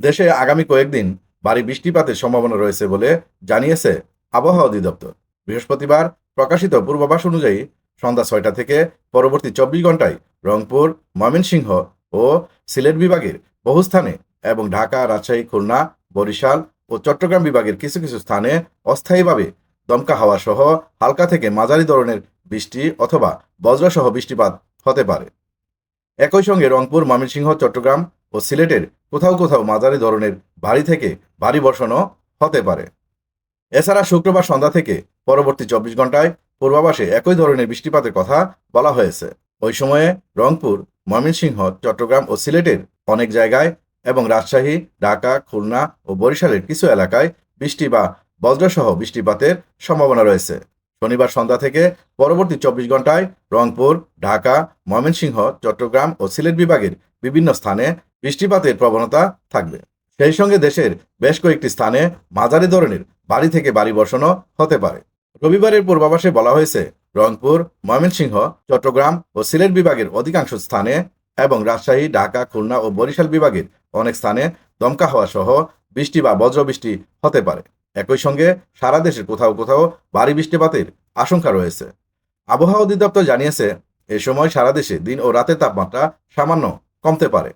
দেশে আগামী কয়েকদিন ভারী বৃষ্টিপাতের সম্ভাবনা রয়েছে বলে জানিয়েছে আবহাওয়া অধিদপ্তর। বৃহস্পতিবার প্রকাশিত পূর্বাভাস অনুযায়ী সন্ধ্যা ছয়টা থেকে পরবর্তী চব্বিশ ঘন্টায় রংপুর, ময়মনসিংহ ও সিলেট বিভাগের বহু স্থানে এবং ঢাকা, রাজশাহী, খুলনা, বরিশাল ও চট্টগ্রাম বিভাগের কিছু কিছু স্থানে অস্থায়ীভাবে দমকা হাওয়া সহ হালকা থেকে মাঝারি ধরনের বৃষ্টি অথবা বজ্রসহ বৃষ্টিপাত হতে পারে। একই সঙ্গে রংপুর, ময়মনসিংহ, চট্টগ্রাম ও সিলেটের কোথাও কোথাও মাঝারি ধরনের ভারী থেকে ভারী বর্ষণও হতে পারে। এছাড়া শুক্রবার সন্ধ্যা থেকে পরবর্তী চব্বিশ ঘন্টায় পূর্বাভাসে একই ধরনের বৃষ্টিপাতের কথা বলা হয়েছে। ওই সময়ে রংপুর, ময়মনসিংহ, চট্টগ্রাম ও সিলেটের অনেক জায়গায় এবং রাজশাহী, ঢাকা, খুলনা ও বরিশালের কিছু এলাকায় বৃষ্টি বা বজ্রসহ বৃষ্টিপাতের সম্ভাবনা রয়েছে। শনিবার সন্ধ্যা থেকে পরবর্তী চব্বিশ ঘন্টায় রংপুর, ঢাকা, ময়মনসিংহ, চট্টগ্রাম ও সিলেট বিভাগের বিভিন্ন স্থানে বৃষ্টিপাতের প্রবণতা থাকবে। সেই সঙ্গে দেশের বেশ কয়েকটি স্থানে মাঝারি ধরনের বাড়ি থেকে বাড়ি বর্ষণও হতে পারে। রবিবারের পূর্বাভাসে বলা হয়েছে, রংপুর, ময়মনসিংহ, চট্টগ্রাম ও সিলেট বিভাগের অধিকাংশ স্থানে এবং রাজশাহী, ঢাকা, খুলনা ও বরিশাল বিভাগের অনেক স্থানে দমকা হওয়া সহ বৃষ্টি বা বজ্রবৃষ্টি হতে পারে। একই সঙ্গে সারা দেশের কোথাও কোথাও ভারী বৃষ্টিপাতের আশঙ্কা রয়েছে। আবহাওয়া অধিদপ্তর জানিয়েছে, এ সময় সারা দেশে দিন ও রাতের তাপমাত্রা সামান্য কমতে পারে।